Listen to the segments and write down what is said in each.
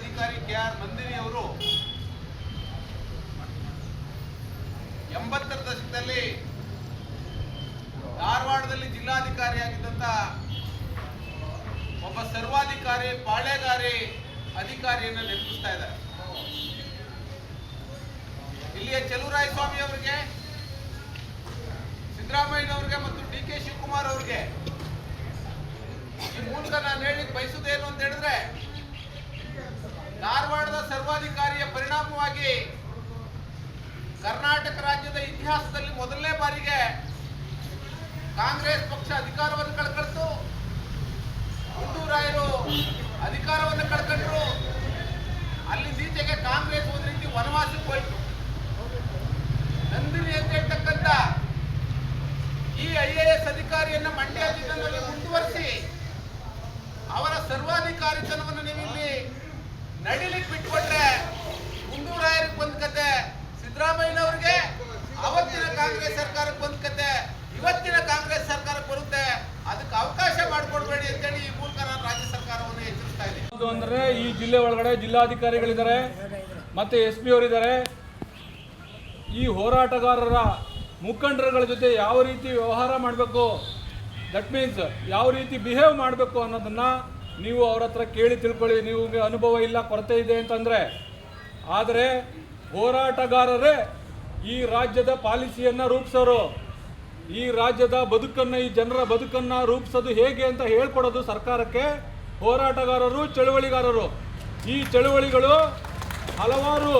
ಅಧಿಕಾರಿ K R Nandini ಅವರು ಎಂಬತ್ತರ ದಶಕದಲ್ಲಿ ಧಾರವಾಡದಲ್ಲಿ ಜಿಲ್ಲಾಧಿಕಾರಿಯಾಗಿದ್ದಂತ ಒಬ್ಬ ಸರ್ವಾಧಿಕಾರಿ, ಪಾಳೆಗಾರಿ ಅಧಿಕಾರಿಯನ್ನು ನಿರ್ಮಿಸ್ತಾ ಇದ್ದಾರೆ. ಇಲ್ಲಿಯ ಚಲುವರಾಯ ಸ್ವಾಮಿ ಅವರಿಗೆ, ಸಿದ್ದರಾಮಯ್ಯನವ್ರಿಗೆ ಮತ್ತು ಡಿ ಕೆ ಶಿವಕುಮಾರ್ ಅವರಿಗೆ ಈ ಮೂಲಕ ನಾನು ಹೇಳಿಕ್ ಬಯಸುದೇನು ಅಂತ ಕರ್ನಾಟಕ ರಾಜ್ಯದ ಇತಿಹಾಸದಲ್ಲಿ ಮೊದಲನೇ ಬಾರಿಗೆ ಕಾಂಗ್ರೆಸ್ ಪಕ್ಷ ಅಧಿಕಾರವನ್ನು ಕಳ್ಕೊಳ್ತು ಗುಂಡೂರಾಯರು ಅಧಿಕಾರವನ್ನು ಕಳ್ಕೊಂಡ್ರು. ಅಲ್ಲಿಂದೀಚೆಗೆ ಕಾಂಗ್ರೆಸ್ ಒಂದು ರೀತಿ ವನವಾಸಕ್ಕೆ ಹೋಯ್ತು. ನಂದಿನಿ ಅಂತ ಹೇಳ್ತಕ್ಕಂಥ ಈ ಐ ಎ ಎಸ್ ಅಧಿಕಾರಿಯನ್ನ ಮಂಡ್ಯ ಜಿಲ್ಲೆಯಲ್ಲಿ ಮುಂದುವರಿಸಿ ಅವರ ಸರ್ವಾಧಿಕಾರಿತನವನ್ನು ನೀವಿಲ್ಲಿ ಇಲ್ಲಿ ನಡಿಲಿಕ್ಕೆ ಬಿಟ್ಕೊಟ್ರೆ ಗುಂಡೂರಾಯರಿಗೆ ಬಂದ್ ಕತೆ ಸಿದ್ದರಾಮಯ್ಯನವ್ರಿಗೆ ಅವತ್ತಿನ ಕಾಂಗ್ರೆಸ್ ಸರ್ಕಾರಕ್ಕೆ ಬಂದ ಕತೆ. ಇವತ್ತಿನ ಕಾಂಗ್ರೆಸ್ ಸರ್ಕಾರಕ್ಕೆ ಬರುತ್ತೆ. ಅದಕ್ಕೆ ಅವಕಾಶ ಮಾಡಿಕೊಡ್ಬೇಡಿ ಅಂತೇಳಿ ಈ ಮೂಲಕ ನಾನು ರಾಜ್ಯ ಸರ್ಕಾರವನ್ನು ಎಚ್ಚರಿಸ್ತಾ ಇದ್ದೀನಿ. ಅಂದ್ರೆ ಈ ಜಿಲ್ಲೆ ಒಳಗಡೆ ಜಿಲ್ಲಾಧಿಕಾರಿಗಳಿದ್ದಾರೆ, ಮತ್ತೆ ಎಸ್ ಪಿ ಅವರಿದ್ದಾರೆ. ಈ ಹೋರಾಟಗಾರರ ಮುಖಂಡರುಗಳ ಜೊತೆ ಯಾವ ರೀತಿ ವ್ಯವಹಾರ ಮಾಡಬೇಕು? ದಟ್ ಮೀನ್ಸ್ ಯಾವ ರೀತಿ ಬಿಹೇವ್ ಮಾಡಬೇಕು ಅನ್ನೋದನ್ನು ನೀವು ಅವ್ರ ಹತ್ರ ಕೇಳಿ ತಿಳ್ಕೊಳ್ಳಿ. ನಿಮಗೆ ಅನುಭವ ಇಲ್ಲ, ಕೊರತೆ ಇದೆ ಅಂತಂದರೆ, ಆದರೆ ಹೋರಾಟಗಾರರೇ ಈ ರಾಜ್ಯದ ಪಾಲಿಸಿಯನ್ನು ರೂಪಿಸೋರು. ಈ ರಾಜ್ಯದ ಬದುಕನ್ನು, ಈ ಜನರ ಬದುಕನ್ನು ರೂಪಿಸೋದು ಹೇಗೆ ಅಂತ ಹೇಳ್ಕೊಡೋದು ಸರ್ಕಾರಕ್ಕೆ ಹೋರಾಟಗಾರರು, ಚಳುವಳಿಗಾರರು. ಈ ಚಳುವಳಿಗಳು ಹಲವಾರು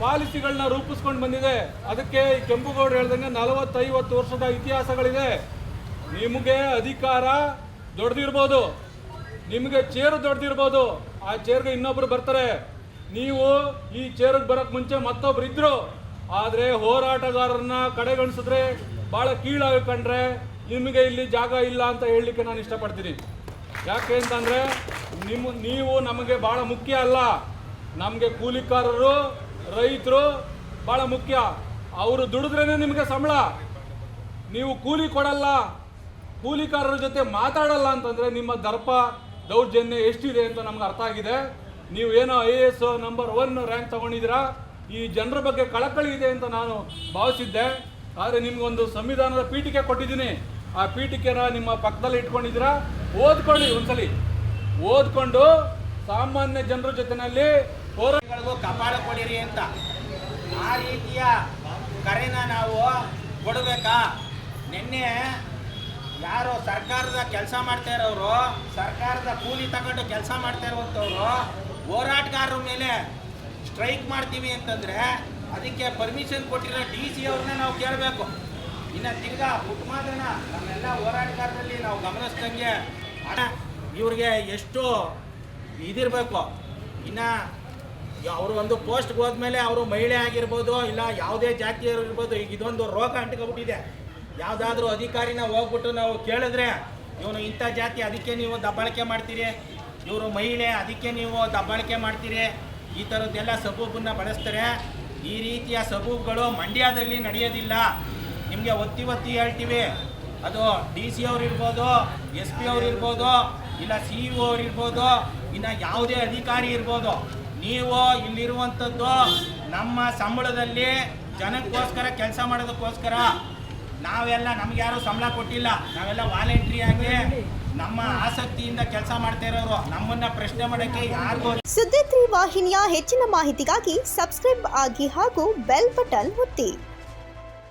ಪಾಲಿಸಿಗಳನ್ನ ರೂಪಿಸ್ಕೊಂಡು ಬಂದಿದೆ. ಅದಕ್ಕೆ ಕೆಂಪುಗೌಡರು ಹೇಳ್ದಂಗೆ ನಲವತ್ತೈವತ್ತು ವರ್ಷದ ಇತಿಹಾಸಗಳಿದೆ. ನಿಮಗೆ ಅಧಿಕಾರ ದೊಡ್ಡದಿರ್ಬೋದು ನಿಮಗೆ ಚೇರು ದೊಡ್ಡದಿರ್ಬೋದು ಆ ಚೇರ್ಗೆ ಇನ್ನೊಬ್ರು ಬರ್ತಾರೆ. ನೀವು ಈ ಚೇರ್ಗೆ ಬರೋಕ್ಕೆ ಮುಂಚೆ ಮತ್ತೊಬ್ರು ಇದ್ರು. ಆದರೆ ಹೋರಾಟಗಾರರನ್ನ ಕಡೆಗಣಿಸಿದ್ರೆ ಭಾಳ ಕೀಳಾಗಿ ಕಂಡ್ರೆ ನಿಮಗೆ ಇಲ್ಲಿ ಜಾಗ ಇಲ್ಲ ಅಂತ ಹೇಳಲಿಕ್ಕೆ ನಾನು ಇಷ್ಟಪಡ್ತೀನಿ. ಯಾಕೆ ಅಂತಂದರೆ ನಿಮ್ಮ ನೀವು ನಮಗೆ ಭಾಳ ಮುಖ್ಯ ಅಲ್ಲ. ನಮಗೆ ಕೂಲಿಕಾರರು, ರೈತರು ಭಾಳ ಮುಖ್ಯ. ಅವರು ದುಡಿದ್ರೇ ನಿಮಗೆ ಸಂಬಳ. ನೀವು ಕೂಲಿ ಕೊಡಲ್ಲ. ಕೂಲಿಕಾರರ ಜೊತೆ ಮಾತಾಡಲ್ಲ ಅಂತಂದರೆ ನಿಮ್ಮ ದರ್ಪ, ದೌರ್ಜನ್ಯ ಎಷ್ಟಿದೆ ಅಂತ ನಮ್ಗೆ ಅರ್ಥ ಆಗಿದೆ. ನೀವು ಏನೋ I A S number one rank ತಗೊಂಡಿದ್ದೀರಾ? ಈ ಜನರ ಬಗ್ಗೆ ಕಳಕಳಿ ಇದೆ ಅಂತ ನಾನು ಭಾವಿಸಿದ್ದೆ. ಆದರೆ ನಿಮಗೊಂದು ಸಂವಿಧಾನದ ಪೀಠಿಕೆ ಕೊಟ್ಟಿದ್ದೀನಿ. ಆ ಪೀಠಿಕೆನ ನಿಮ್ಮ ಪಕ್ಕದಲ್ಲಿ ಇಟ್ಕೊಂಡಿದ್ದೀರಾ? ಓದ್ಕೊಳ್ಳಿ ಒಂದ್ಸಲಿ. ಓದ್ಕೊಂಡು ಸಾಮಾನ್ಯ ಜನರ ಜೊತೆಯಲ್ಲಿ ಹೋರಾಟಗಳಿಗೂ ಕೊಡಿರಿ ಅಂತ. ಆ ರೀತಿಯ ಕರೆನ ನಾವು ಕೊಡಬೇಕಾ? ನಿನ್ನೆ ಯಾರು ಸರ್ಕಾರದ ಕೆಲಸ ಮಾಡ್ತಾ ಇರೋರು, ಸರ್ಕಾರದ ಕೂಲಿ ತಗೊಂಡು ಕೆಲಸ ಮಾಡ್ತಾ ಇರುವಂಥವ್ರು ಹೋರಾಟಗಾರರ ಮೇಲೆ ಸ್ಟ್ರೈಕ್ ಮಾಡ್ತೀವಿ ಅಂತಂದರೆ ಅದಕ್ಕೆ ಪರ್ಮಿಷನ್ ಕೊಟ್ಟಿರೋ ಡಿ ಸಿ ಅವ್ರನ್ನ ನಾವು ಕೇಳಬೇಕು. ಇನ್ನು ತಿರ್ಗಾ ಪುಟ್ಮಾದನ ನಮ್ಮೆಲ್ಲ ಹೋರಾಟಗಾರರಲ್ಲಿ ನಾವು ಗಮನಿಸ್ದಂಗೆ ಹಣ ಇವ್ರಿಗೆ ಎಷ್ಟು ಇದಿರಬೇಕು. ಇನ್ನು ಅವರು ಒಂದು ಪೋಸ್ಟ್ಗೆ ಹೋದ್ಮೇಲೆ ಅವರು ಮಹಿಳೆ ಆಗಿರ್ಬೋದು, ಇಲ್ಲ ಯಾವುದೇ ಜಾತಿಯವರು ಇರ್ಬೋದು, ಈಗ ಇದೊಂದು ರೋಗ ಅಂಟ್ಕೊಬಿಟ್ಟಿದೆ. ಯಾವುದಾದ್ರೂ ಅಧಿಕಾರಿನ ಹೋಗ್ಬಿಟ್ಟು ನಾವು ಕೇಳಿದ್ರೆ, ಇವನು ಇಂಥ ಜಾತಿ, ಅದಕ್ಕೆ ನೀವು ದಬ್ಬಾಳಿಕೆ ಮಾಡ್ತೀರಿ. ಇವರು ಮಹಿಳೆ, ಅದಕ್ಕೆ ನೀವು ದಬ್ಬಾಳಿಕೆ ಮಾಡ್ತೀರಿ. ಈ ಥರದ್ದೆಲ್ಲ ಸಬೂಬನ್ನು ಬಳಸ್ತಾರೆ. ಈ ರೀತಿಯ ಸಬೂಬ್ಗಳು ಮಂಡ್ಯದಲ್ಲಿ ನಡೆಯೋದಿಲ್ಲ. ನಿಮಗೆ ಒತ್ತಿ ಒತ್ತಿ ಹೇಳ್ತೀವಿ. ಅದು ಡಿ ಸಿ ಅವ್ರು ಇರ್ಬೋದು ಎಸ್ ಪಿ ಅವ್ರು ಇರ್ಬೋದು ಇಲ್ಲ ಸಿ ಇ ಅವ್ರು ಇರ್ಬೋದು ಇನ್ನು ಯಾವುದೇ ಅಧಿಕಾರಿ ಇರ್ಬೋದು. ನೀವು ಇಲ್ಲಿರುವಂಥದ್ದು ನಮ್ಮ ಸಂಬಳದಲ್ಲಿ ಜನಕ್ಕೋಸ್ಕರ, ಕೆಲಸ ಮಾಡೋದಕ್ಕೋಸ್ಕರ ನಾವೆಲ್ಲ ನಮ್ಗೆ ಯಾರು ಸಂಬಳ ಕೊಟ್ಟಿಲ್ಲ. ನಾವೆಲ್ಲ ವಾಲಂಟ್ರಿ ಆಗಿ ನಮ್ಮ ಆಸಕ್ತಿಯಿಂದ ಕೆಲಸ ಮಾಡ್ತಾ ಇರೋರು. ನಮ್ಮನ್ನ ಪ್ರಶ್ನೆ ಮಾಡಕ್ಕೆ ಯಾರಿಗೂ ಸುದ್ದಿ ವಾಹಿನಿಯ ಹೆಚ್ಚಿನ ಮಾಹಿತಿಗಾಗಿ ಸಬ್ಸ್ಕ್ರೈಬ್ ಆಗಿ ಹಾಗೂ ಬೆಲ್ ಬಟನ್ ಒತ್ತಿ.